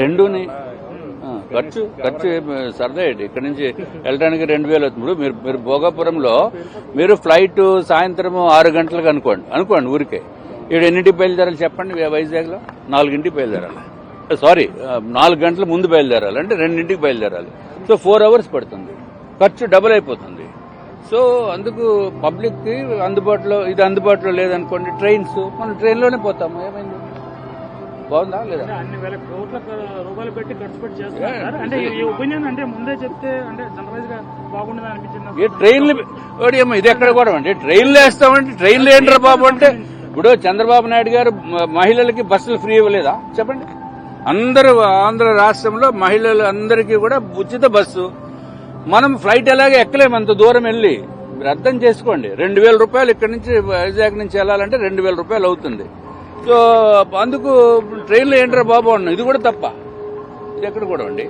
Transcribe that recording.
రెండుని ఖర్చు ఖర్చు సరదా ఏంటి? ఇక్కడ నుంచి వెళ్ళడానికి రెండు వేలు అవుతుంది. ఇప్పుడు మీరు మీరు భోగాపురంలో మీరు ఫ్లైట్ సాయంత్రం ఆరు గంటలకు అనుకోండి. అనుకోండి ఊరికే. ఇక్కడ ఎన్నింటికి బయలుదేరాలి చెప్పండి వైజాగ్లో? నాలుగింటికి బయలుదేరాలి. సారీ నాలుగు గంటల ముందు బయలుదేరాలి. అంటే రెండింటికి బయలుదేరాలి. సో ఫోర్ అవర్స్ పడుతుంది. ఖర్చు డబుల్ అయిపోతుంది. సో అందుకు పబ్లిక్కి అందుబాటులో ఇది అందుబాటులో లేదనుకోండి ట్రైన్స్. మనం ట్రైన్లోనే పోతాము. ఏమైంది? బాగుందా లేదా? అన్ని వేల కోట్ల రూపాయలు పెట్టి ఖర్చు పెట్టి చేస్తున్నారు. అంటే ఈ ఒపీనియన్ అంటే ముందే చెప్తే అంటే గా బాగుండదు అనిపించింది ఏ ట్రైన్లు ఓడి అమ్మ, ఇది ఎక్కడ కూడా ట్రైన్లు వేస్తామంటే ట్రైన్లు ఏంట్రా బాబు అంటే ఇప్పుడు చంద్రబాబు నాయుడు గారు మహిళలకి బస్సులు ఫ్రీ ఇవ్వలేదా? చెప్పండి. అందరూ ఆంధ్ర రాష్ట్రంలో మహిళలు అందరికీ కూడా ఉచిత బస్సు. మనం ఫ్లైట్ ఎలాగే ఎక్కలేము అంత దూరం వెళ్ళి. మీరు అర్థం చేసుకోండి. రెండు వేల రూపాయలు ఇక్కడ నుంచి వైజాగ్ నుంచి వెళ్ళాలంటే రెండు వేల రూపాయలు అవుతుంది. సో అందుకు ట్రైన్లో ఏంట్రా బాబు అన్నాం? ఇది కూడా తప్ప. ఇది ఎక్కడ కూడా అండి?